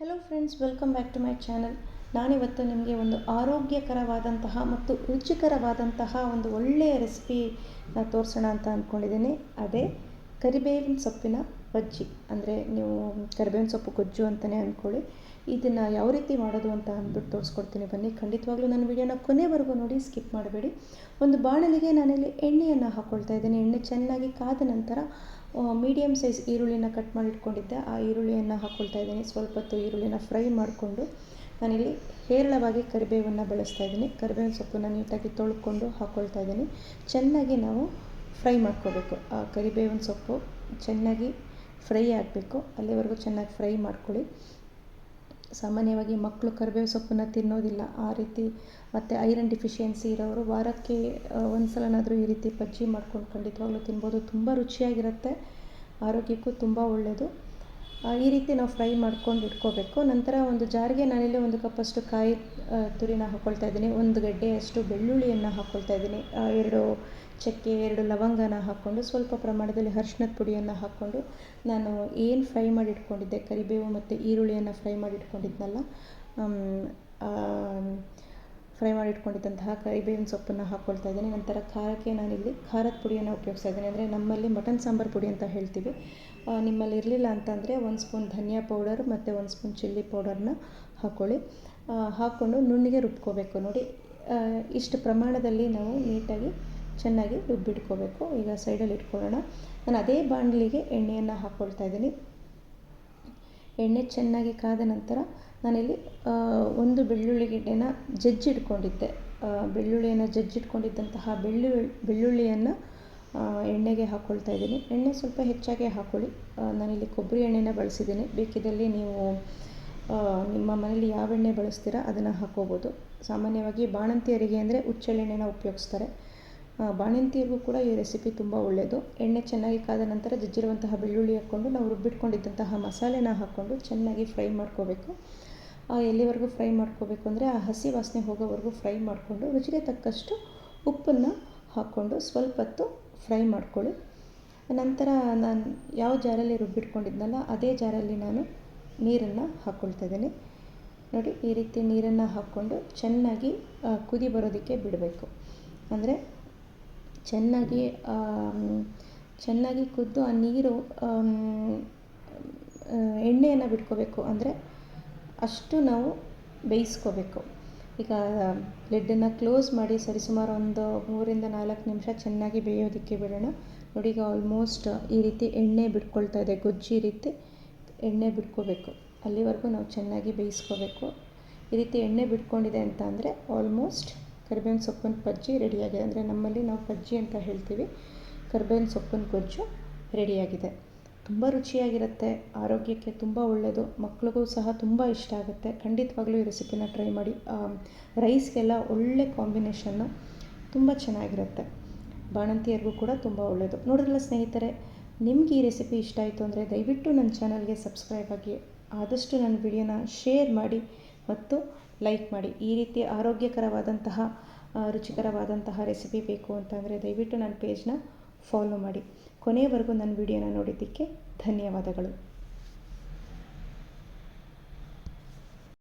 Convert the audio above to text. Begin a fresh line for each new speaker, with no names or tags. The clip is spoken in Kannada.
Hello friends welcome back to my channel ನಾನಿವತ್ತು ನಿಮಗೆ ಒಂದು ಆರೋಗ್ಯಕರವಾದಂತಹ ಮತ್ತು ರುಚಿಕರವಾದಂತಹ ಒಂದು ಒಳ್ಳೆಯ ರೆಸಿಪಿ ತೋರಿಸೋಣ ಅಂತ ಅಂದ್ಕೊಂಡಿದ್ದೀನಿ ಅದೇ ಕರಿಬೇವಿನ ಸೊಪ್ಪಿನ ಬಜ್ಜಿ ಅಂದರೆ ನೀವು ಕರಿಬೇವಿನ ಸೊಪ್ಪು ಗೊಜ್ಜು ಅಂತಲೇ ಅಂದ್ಕೊಳ್ಳಿ ಇದನ್ನು ಯಾವ ರೀತಿ ಮಾಡೋದು ಅಂತ ಅಂದ್ಬಿಟ್ಟು ತೋರಿಸ್ಕೊಡ್ತೀನಿ ಬನ್ನಿ. ಖಂಡಿತವಾಗ್ಲೂ ನನ್ನ ವಿಡಿಯೋನ ಕೊನೆವರೆಗೂ ನೋಡಿ, ಸ್ಕಿಪ್ ಮಾಡಬೇಡಿ. ಒಂದು ಬಾಣಲಿಗೆ ನಾನಿಲ್ಲಿ ಎಣ್ಣೆಯನ್ನು ಹಾಕ್ಕೊಳ್ತಾ ಇದ್ದೀನಿ. ಎಣ್ಣೆ ಚೆನ್ನಾಗಿ ಕಾದ ನಂತರ ಮೀಡಿಯಮ್ ಸೈಜ್ ಈರುಳ್ಳಿನ ಕಟ್ ಮಾಡಿ ಇಟ್ಕೊಂಡಿದ್ದೆ. ಆ ಈರುಳ್ಳಿಯನ್ನು ಹಾಕ್ಕೊಳ್ತಾ ಇದ್ದೀನಿ. ಸ್ವಲ್ಪ ಹೊತ್ತು ಈರುಳ್ಳಿನ ಫ್ರೈ ಮಾಡಿಕೊಂಡು, ನಾನಿಲ್ಲಿ ಹೇರಳವಾಗಿ ಕರಿಬೇವನ್ನು ಬಳಸ್ತಾ ಇದ್ದೀನಿ. ಕರಿಬೇವಿನ ಸೊಪ್ಪನ್ನು ನೀಟಾಗಿ ತೊಳ್ಕೊಂಡು ಹಾಕ್ಕೊಳ್ತಾ ಇದ್ದೀನಿ. ಚೆನ್ನಾಗಿ ನಾವು ಫ್ರೈ ಮಾಡ್ಕೋಬೇಕು. ಆ ಕರಿಬೇವಿನ ಸೊಪ್ಪು ಚೆನ್ನಾಗಿ ಫ್ರೈ ಆಗಬೇಕು. ಅಲ್ಲಿವರೆಗೂ ಚೆನ್ನಾಗಿ ಫ್ರೈ ಮಾಡ್ಕೊಳ್ಳಿ. ಸಾಮಾನ್ಯವಾಗಿ ಮಕ್ಕಳು ಕರಿಬೇವು ಸೊಪ್ಪನ್ನು ತಿನ್ನೋದಿಲ್ಲ. ಆ ರೀತಿ ಮತ್ತು ಐರನ್ ಡಿಫಿಷಿಯನ್ಸಿ ಇರೋರು ವಾರಕ್ಕೆ ಒಂದು ಸಲನಾದರೂ ಈ ರೀತಿ ಬಜ್ಜಿ ಮಾಡ್ಕೊಂಡು ಖಂಡಿತವಾಗ್ಲೂ ತಿನ್ಬೋದು. ತುಂಬ ರುಚಿಯಾಗಿರುತ್ತೆ. ಆರೋಗ್ಯಕ್ಕೂ ತುಂಬ ಒಳ್ಳೆಯದು ಈ ರೀತಿ ನಾವು ಫ್ರೈ ಮಾಡ್ಕೊಂಡು ಇಟ್ಕೋಬೇಕು. ನಂತರ ಒಂದು ಜಾರಿಗೆ ನಾನಿಲ್ಲಿ ಒಂದು ಕಪ್ಪಷ್ಟು ಕಾಯಿ ತುರಿನ ಹಾಕ್ಕೊಳ್ತಾ ಇದ್ದೀನಿ. ಒಂದು ಗಡ್ಡೆಯಷ್ಟು ಬೆಳ್ಳುಳ್ಳಿಯನ್ನು ಹಾಕ್ಕೊಳ್ತಾ ಇದ್ದೀನಿ. ಎರಡು ಚಕ್ಕೆ, ಎರಡು ಲವಂಗನ ಹಾಕ್ಕೊಂಡು ಸ್ವಲ್ಪ ಪ್ರಮಾಣದಲ್ಲಿ ಅರ್ಶಿನದ ಪುಡಿಯನ್ನು ಹಾಕ್ಕೊಂಡು ನಾನು ಏನು ಫ್ರೈ ಮಾಡಿ ಇಟ್ಕೊಂಡಿದ್ದೆ ಕರಿಬೇವು ಮತ್ತು ಈರುಳ್ಳಿಯನ್ನು ಫ್ರೈ ಮಾಡಿ ಇಟ್ಕೊಂಡಿದ್ನಲ್ಲ ಫ್ರೈ ಮಾಡಿ ಇಟ್ಕೊಂಡಿದ್ದಂತಹ ಕರಿಬೇವಿನ ಸೊಪ್ಪನ್ನು ಹಾಕ್ಕೊಳ್ತಾ ಇದ್ದೀನಿ. ನಂತರ ಖಾರಕ್ಕೆ ನಾನಿಲ್ಲಿ ಖಾರದ ಪುಡಿಯನ್ನು ಉಪಯೋಗಿಸ್ತಾ ಇದ್ದೀನಿ. ಅಂದರೆ ನಮ್ಮಲ್ಲಿ ಮಟನ್ ಸಾಂಬಾರು ಪುಡಿ ಅಂತ ಹೇಳ್ತೀವಿ. ನಿಮ್ಮಲ್ಲಿ ಇರಲಿಲ್ಲ ಅಂತಂದರೆ ಒಂದು ಸ್ಪೂನ್ ಧನಿಯಾ ಪೌಡರ್ ಮತ್ತು ಒಂದು ಸ್ಪೂನ್ ಚಿಲ್ಲಿ ಪೌಡರ್ನ ಹಾಕ್ಕೊಳ್ಳಿ ಹಾಕ್ಕೊಂಡು ನುಣ್ಣಿಗೆ ರುಬ್ಕೋಬೇಕು. ನೋಡಿ ಇಷ್ಟು ಪ್ರಮಾಣದಲ್ಲಿ ನಾವು ನೀಟಾಗಿ ಚೆನ್ನಾಗಿ ರುಬ್ಬಿಟ್ಕೋಬೇಕು. ಈಗ ಸೈಡಲ್ಲಿ ಇಟ್ಕೊಳ್ಳೋಣ. ನಾನು ಅದೇ ಬಾಣಲಿಗೆ ಎಣ್ಣೆಯನ್ನು ಹಾಕ್ಕೊಳ್ತಾ ಇದ್ದೀನಿ. ಎಣ್ಣೆ ಚೆನ್ನಾಗಿ ಕಾದ ನಂತರ ನಾನಿಲ್ಲಿ ಒಂದು ಬೆಳ್ಳುಳ್ಳಿ ಗಿಡ್ಡೆನ ಜಜ್ಜಿಟ್ಕೊಂಡಿದ್ದೆ. ಬೆಳ್ಳುಳ್ಳಿಯನ್ನು ಜಜ್ಜಿಟ್ಕೊಂಡಿದ್ದಂತಹ ಬೆಳ್ಳುಳ್ಳಿ ಬೆಳ್ಳುಳ್ಳಿಯನ್ನು ಎಣ್ಣೆಗೆ ಹಾಕ್ಕೊಳ್ತಾ ಇದ್ದೀನಿ. ಎಣ್ಣೆ ಸ್ವಲ್ಪ ಹೆಚ್ಚಾಗಿ ಹಾಕ್ಕೊಳ್ಳಿ ನಾನಿಲ್ಲಿ ಕೊಬ್ಬರಿ ಎಣ್ಣೆನ ಬಳಸಿದ್ದೀನಿ. ಬೇಕಿದ್ದಲ್ಲಿ ನೀವು ನಿಮ್ಮ ಮನೇಲಿ ಯಾವ ಎಣ್ಣೆ ಬಳಸ್ತೀರಾ ಅದನ್ನು ಹಾಕ್ಕೋಬೋದು ಸಾಮಾನ್ಯವಾಗಿ ಬಾಣಂತಿಯರಿಗೆ ಅಂದರೆ ಹುಚ್ಚೆಳ್ಳೆಣ್ಣೆನ ಉಪಯೋಗಿಸ್ತಾರೆ. ಬಾಣಂತಿಯರಿಗೂ ಕೂಡ ಈ ರೆಸಿಪಿ ತುಂಬ ಒಳ್ಳೆಯದು ಎಣ್ಣೆ ಚೆನ್ನಾಗಿ ಕಾದ ನಂತರ ಜಜ್ಜಿರುವಂತಹ ಬೆಳ್ಳುಳ್ಳಿ ಹಾಕ್ಕೊಂಡು ನಾವು ರುಬ್ಬಿಟ್ಕೊಂಡಿದ್ದಂತಹ ಮಸಾಲೆನ ಹಾಕ್ಕೊಂಡು ಚೆನ್ನಾಗಿ ಫ್ರೈ ಮಾಡ್ಕೋಬೇಕು. ಎಲ್ಲಿವರೆಗೂ ಫ್ರೈ ಮಾಡ್ಕೋಬೇಕು ಅಂದರೆ ಆ ಹಸಿ ವಾಸನೆ ಹೋಗೋವರೆಗೂ ಫ್ರೈ ಮಾಡಿಕೊಂಡು ರುಚಿಗೆ ತಕ್ಕಷ್ಟು ಉಪ್ಪನ್ನು ಹಾಕ್ಕೊಂಡು ಸ್ವಲ್ಪ ಹೊತ್ತು ಫ್ರೈ ಮಾಡ್ಕೊಳ್ಳಿ. ನಂತರ ನಾನು ಯಾವ ಜಾರಲ್ಲಿ ರುಬ್ಬಿಟ್ಕೊಂಡಿದ್ನಲ್ಲ, ಅದೇ ಜಾರಲ್ಲಿ ನಾನು ನೀರನ್ನು ಹಾಕ್ಕೊಳ್ತಾ ಇದ್ದೀನಿ. ನೋಡಿ, ಈ ರೀತಿ ನೀರನ್ನು ಹಾಕ್ಕೊಂಡು ಚೆನ್ನಾಗಿ ಕುದಿ ಬರೋದಕ್ಕೆ ಬಿಡಬೇಕು. ಅಂದರೆ ಚೆನ್ನಾಗಿ ಚೆನ್ನಾಗಿ ಕುದ್ದು ಆ ನೀರು ಎಣ್ಣೆಯನ್ನು ಬಿಟ್ಕೋಬೇಕು. ಅಂದರೆ ಅಷ್ಟು ನಾವು ಬೇಯಿಸ್ಕೋಬೇಕು. ಈಗ ಲಿಡ್ಡನ್ನು ಕ್ಲೋಸ್ ಮಾಡಿ ಸರಿಸುಮಾರು ಒಂದು ಮೂರಿಂದ ನಾಲ್ಕು ನಿಮಿಷ ಚೆನ್ನಾಗಿ ಬೇಯೋದಕ್ಕೆ ಬಿಡೋಣ. ನೋಡಿ, ಈಗ ಆಲ್ಮೋಸ್ಟ್ ಈ ರೀತಿ ಎಣ್ಣೆ ಬಿಟ್ಕೊಳ್ತಾ ಇದೆ, ಗೊಜ್ಜಿ ರೀತಿ ಎಣ್ಣೆ ಬಿಟ್ಕೋಬೇಕು. ಅಲ್ಲಿವರೆಗೂ ನಾವು ಚೆನ್ನಾಗಿ ಬೇಯಿಸ್ಕೋಬೇಕು. ಈ ರೀತಿ ಎಣ್ಣೆ ಬಿಟ್ಕೊಂಡಿದೆ ಅಂತ ಅಂದರೆ ಆಲ್ಮೋಸ್ಟ್ ಕರಿಬೇವಿನ ಸೊಪ್ಪಿನ ಬಜ್ಜಿ ರೆಡಿಯಾಗಿದೆ. ಅಂದರೆ ನಮ್ಮಲ್ಲಿ ನಾವು ಪಜ್ಜಿ ಅಂತ ಹೇಳ್ತೀವಿ. ಕರಿಬೇವಿನ ಸೊಪ್ಪಿನ ಗೊಜ್ಜು ರೆಡಿಯಾಗಿದೆ. ತುಂಬ ರುಚಿಯಾಗಿರುತ್ತೆ, ಆರೋಗ್ಯಕ್ಕೆ ತುಂಬ ಒಳ್ಳೆಯದು ಮಕ್ಳಿಗೂ ಸಹ ತುಂಬ ಇಷ್ಟ ಆಗುತ್ತೆ. ಖಂಡಿತವಾಗ್ಲೂ ಈ ರೆಸಿಪಿನ ಟ್ರೈ ಮಾಡಿ. ರೈಸ್ಗೆಲ್ಲ ಒಳ್ಳೆ ಕಾಂಬಿನೇಷನ್ನು ತುಂಬ ಚೆನ್ನಾಗಿರುತ್ತೆ. ಬಾಣಂತಿಯರಿಗೂ ಕೂಡ ತುಂಬ ಒಳ್ಳೆಯದು ನೋಡಿದ್ರಲ್ಲ ಸ್ನೇಹಿತರೆ, ನಿಮ್ಗೆ ಈ ರೆಸಿಪಿ ಇಷ್ಟ ಆಯಿತು ಅಂದರೆ ದಯವಿಟ್ಟು ನನ್ನ ಚಾನಲ್ಗೆ ಸಬ್ಸ್ಕ್ರೈಬ್ ಆಗಿ, ಆದಷ್ಟು ನನ್ನ ವಿಡಿಯೋನ ಶೇರ್ ಮಾಡಿ ಮತ್ತು ಲೈಕ್ ಮಾಡಿ. ಈ ರೀತಿ ಆರೋಗ್ಯಕರವಾದಂತಹ ರುಚಿಕರವಾದಂತಹ ರೆಸಿಪಿ ಬೇಕು ಅಂತಂದರೆ ದಯವಿಟ್ಟು ನನ್ನ ಪೇಜ್ನ ಫಾಲೋ ಮಾಡಿ. ಕೊನೆಯವರೆಗೂ ನನ್ನ ವಿಡಿಯೋನ ನೋಡಿದ್ದಕ್ಕೆ ಧನ್ಯವಾದಗಳು.